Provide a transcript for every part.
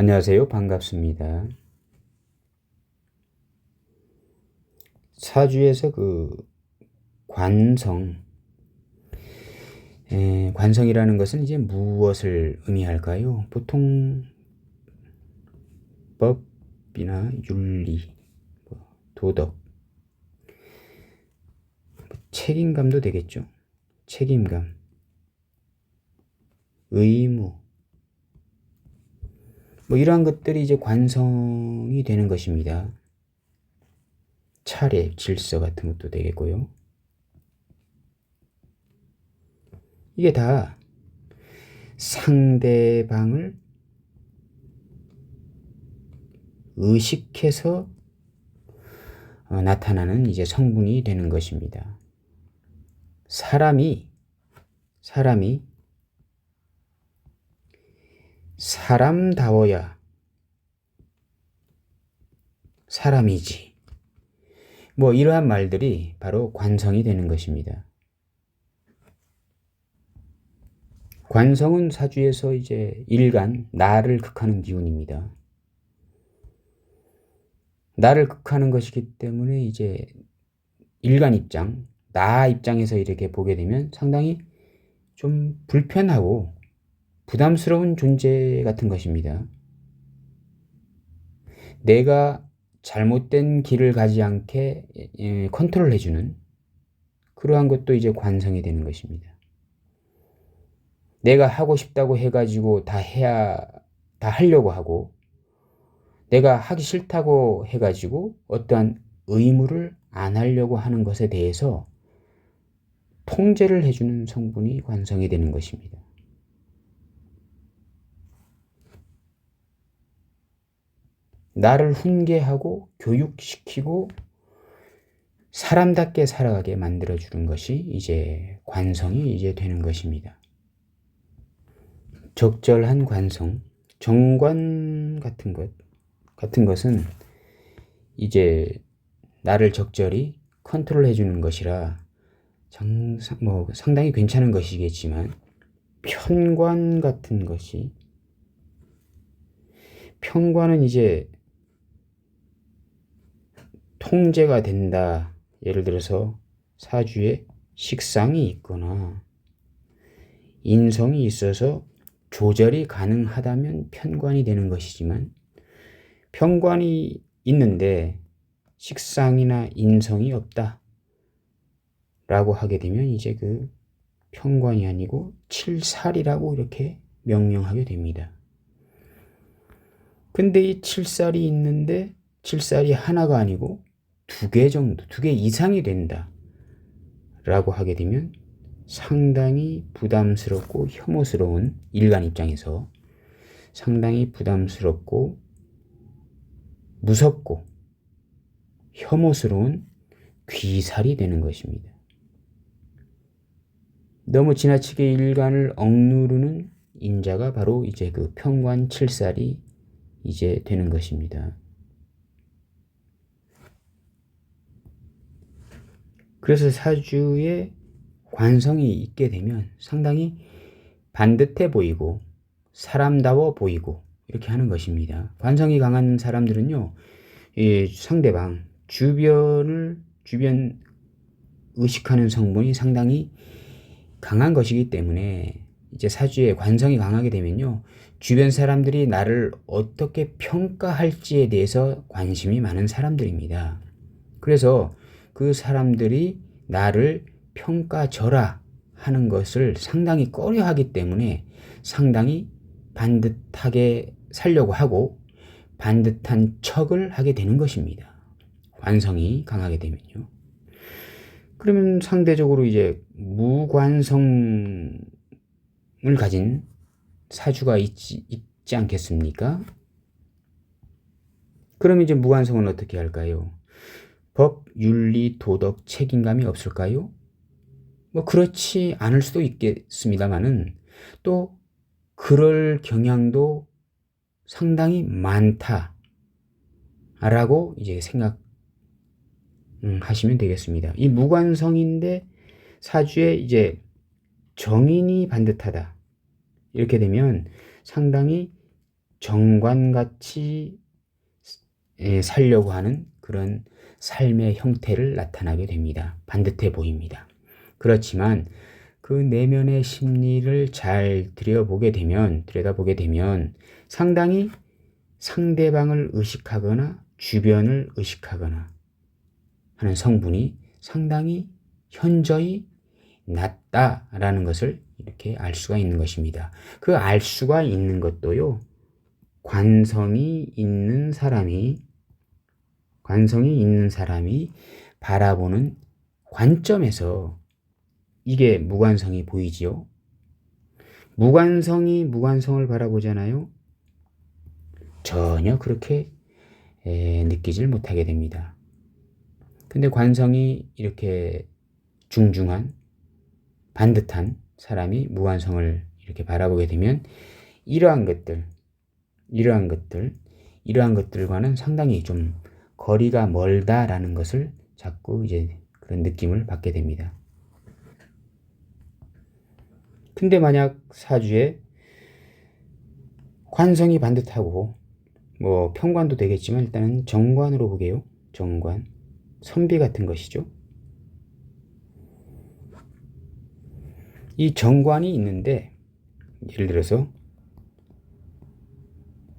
안녕하세요. 반갑습니다. 사주에서 그 관성, 에, 관성이라는 것은 이제 무엇을 의미할까요? 보통 법이나 윤리, 뭐 도덕, 뭐 책임감도 되겠죠. 책임감, 의무, 뭐 이러한 것들이 이제 관성이 되는 것입니다. 차례, 질서 같은 것도 되겠고요. 이게 다 상대방을 의식해서 어, 나타나는 이제 성분이 되는 것입니다. 사람이 사람이 사람다워야 사람이지. 뭐 이러한 말들이 바로 관성이 되는 것입니다. 관성은 사주에서 이제 일간, 나를 극하는 기운입니다. 나를 극하는 것이기 때문에 이제 일간 입장, 나 입장에서 이렇게 보게 되면 상당히 좀 불편하고 부담스러운 존재 같은 것입니다. 내가 잘못된 길을 가지 않게 예, 컨트롤 해주는 그러한 것도 이제 관성이 되는 것입니다. 내가 하고 싶다고 해가지고 다 해야, 다 하려고 하고, 내가 하기 싫다고 해가지고 어떠한 의무를 안 하려고 하는 것에 대해서 통제를 해주는 성분이 관성이 되는 것입니다. 나를 훈계하고 교육시키고 사람답게 살아가게 만들어주는 것이 이제 관성이 이제 되는 것입니다. 적절한 관성, 정관 같은 것, 같은 것은 이제 나를 적절히 컨트롤 해주는 것이라 장, 뭐 상당히 괜찮은 것이겠지만 편관 같은 것이 편관은 이제 통제가 된다. 예를 들어서 사주에 식상이 있거나 인성이 있어서 조절이 가능하다면 편관이 되는 것이지만 편관이 있는데 식상이나 인성이 없다. 라고 하게 되면 이제 그 편관이 아니고 칠살이라고 이렇게 명명하게 됩니다. 근데 이 칠살이 있는데 칠살이 하나가 아니고 두 개 정도, 두 개 이상이 된다. 라고 하게 되면 상당히 부담스럽고 혐오스러운 일간 입장에서 상당히 부담스럽고 무섭고 혐오스러운 귀살이 되는 것입니다. 너무 지나치게 일간을 억누르는 인자가 바로 이제 그 평관 칠살이 이제 되는 것입니다. 그래서 사주에 관성이 있게 되면 상당히 반듯해 보이고 사람다워 보이고 이렇게 하는 것입니다. 관성이 강한 사람들은요, 상대방, 주변을, 주변 의식하는 성분이 상당히 강한 것이기 때문에 이제 사주에 관성이 강하게 되면요, 주변 사람들이 나를 어떻게 평가할지에 대해서 관심이 많은 사람들입니다. 그래서 그 사람들이 나를 평가져라 하는 것을 상당히 꺼려 하기 때문에 상당히 반듯하게 살려고 하고 반듯한 척을 하게 되는 것입니다. 관성이 강하게 되면요. 그러면 상대적으로 이제 무관성을 가진 사주가 있지, 있지 않겠습니까? 그럼 이제 무관성은 어떻게 할까요? 법, 윤리, 도덕, 책임감이 없을까요? 뭐 그렇지 않을 수도 있겠습니다만은 또 그럴 경향도 상당히 많다라고 이제 생각 음, 하시면 되겠습니다. 이 무관성인데 사주에 이제 정인이 반듯하다. 이렇게 되면 상당히 정관같이 예, 살려고 하는 그런 삶의 형태를 나타나게 됩니다. 반듯해 보입니다. 그렇지만 그 내면의 심리를 잘 들여보게 되면, 들여다보게 되면 상당히 상대방을 의식하거나 주변을 의식하거나 하는 성분이 상당히 현저히 낮다라는 것을 이렇게 알 수가 있는 것입니다. 그 알 수가 있는 것도요, 관성이 있는 사람이, 관성이 있는 사람이 바라보는 관점에서 이게 무관성이 보이지요. 무관성이 무관성을 바라보잖아요. 전혀 그렇게 에, 느끼질 못하게 됩니다. 근데 관성이 이렇게 중중한 반듯한 사람이 무관성을 이렇게 바라보게 되면 이러한 것들, 이러한 것들, 이러한 것들과는 상당히 좀 거리가 멀다라는 것을 자꾸 이제 그런 느낌을 받게 됩니다. 근데 만약 사주에 관성이 반듯하고 뭐 평관도 되겠지만 일단은 정관으로 보게요. 정관. 선비 같은 것이죠. 이 정관이 있는데 예를 들어서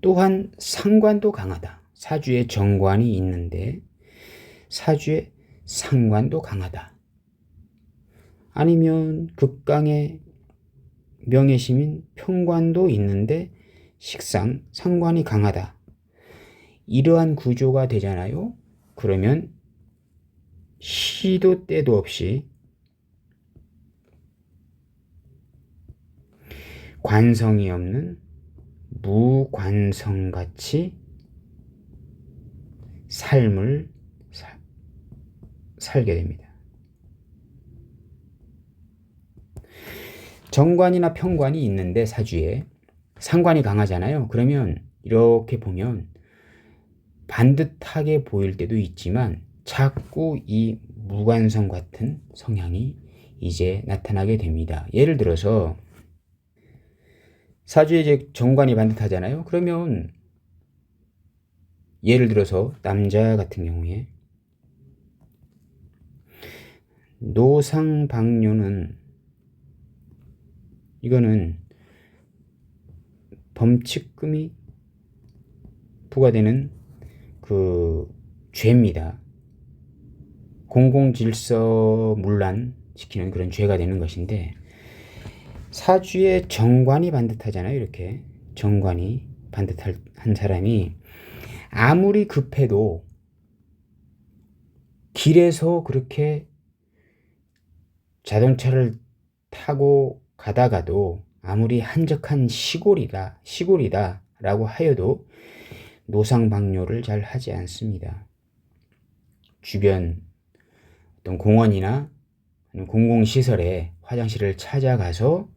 또한 상관도 강하다. 사주에 정관이 있는데 사주에 상관도 강하다. 아니면 극강의 명예시민 평관도 있는데 식상 상관이 강하다. 이러한 구조가 되잖아요. 그러면 시도 때도 없이 관성이 없는 무관성같이 삶을 사, 살게 됩니다. 정관이나 평관이 있는데 사주에 상관이 강하잖아요. 그러면 이렇게 보면 반듯하게 보일 때도 있지만 자꾸 이 무관성 같은 성향이 이제 나타나게 됩니다. 예를 들어서 사주에 정관이 반듯하잖아요. 그러면 예를 들어서 남자 같은 경우에 노상방뇨는 이거는 범칙금이 부과되는 그 죄입니다. 공공질서 문란 시키는 그런 죄가 되는 것인데 사주의 정관이 반듯하잖아요. 이렇게 정관이 반듯한 사람이 아무리 급해도 길에서 그렇게 자동차를 타고 가다가도 아무리 한적한 시골이다, 시골이다 라고 하여도 노상방뇨를 잘 하지 않습니다. 주변 어떤 공원이나 공공시설에 화장실을 찾아가서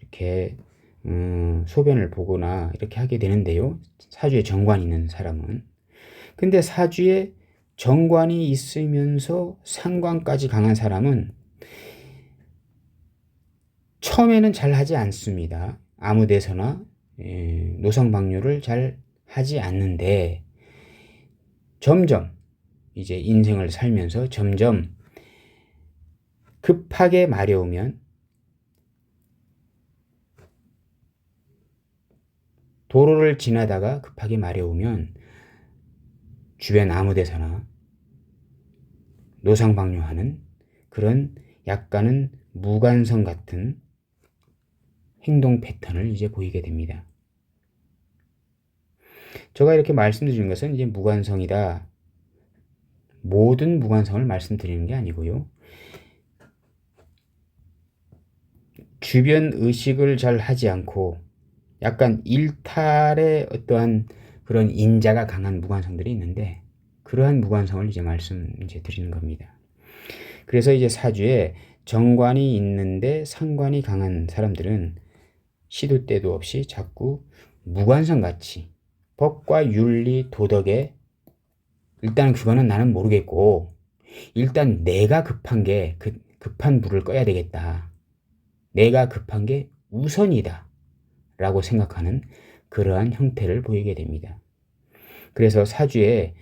이렇게 음, 소변을 보거나 이렇게 하게 되는데요. 사주에 정관이 있는 사람은. 근데 사주에 정관이 있으면서 상관까지 강한 사람은 처음에는 잘 하지 않습니다. 아무 데서나 예, 노상방뇨를 잘 하지 않는데 점점 이제 인생을 살면서 점점 급하게 마려우면 도로를 지나다가 급하게 마려우면 주변 아무 데서나 노상방뇨하는 그런 약간은 무관성 같은 행동 패턴을 이제 보이게 됩니다. 제가 이렇게 말씀드리는 것은 이제 무관성이다. 모든 무관성을 말씀드리는 게 아니고요. 주변 의식을 잘 하지 않고 약간 일탈의 어떠한 그런 인자가 강한 무관성들이 있는데 그러한 무관성을 이제 말씀 이제 드리는 겁니다. 그래서 이제 사주에 정관이 있는데 상관이 강한 사람들은 시도 때도 없이 자꾸 무관성 같이 법과 윤리 도덕에 일단 그거는 나는 모르겠고 일단 내가 급한 게 그, 급한 불을 꺼야 되겠다. 내가 급한 게 우선이다. 라고 생각하는 그러한 형태를 보이게 됩니다. 그래서 사주에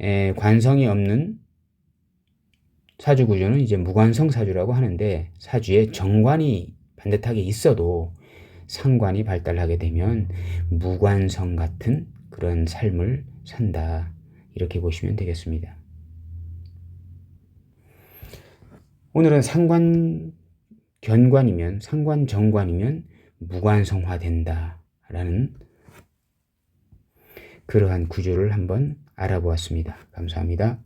에, 관성이 없는 사주 구조는 이제 무관성 사주라고 하는데 사주에 정관이 반듯하게 있어도 상관이 발달하게 되면 무관성 같은 그런 삶을 산다. 이렇게 보시면 되겠습니다. 오늘은 상관 견관이면 상관 정관이면 무관성화된다. 라는 그러한 구조를 한번 알아보았습니다. 감사합니다.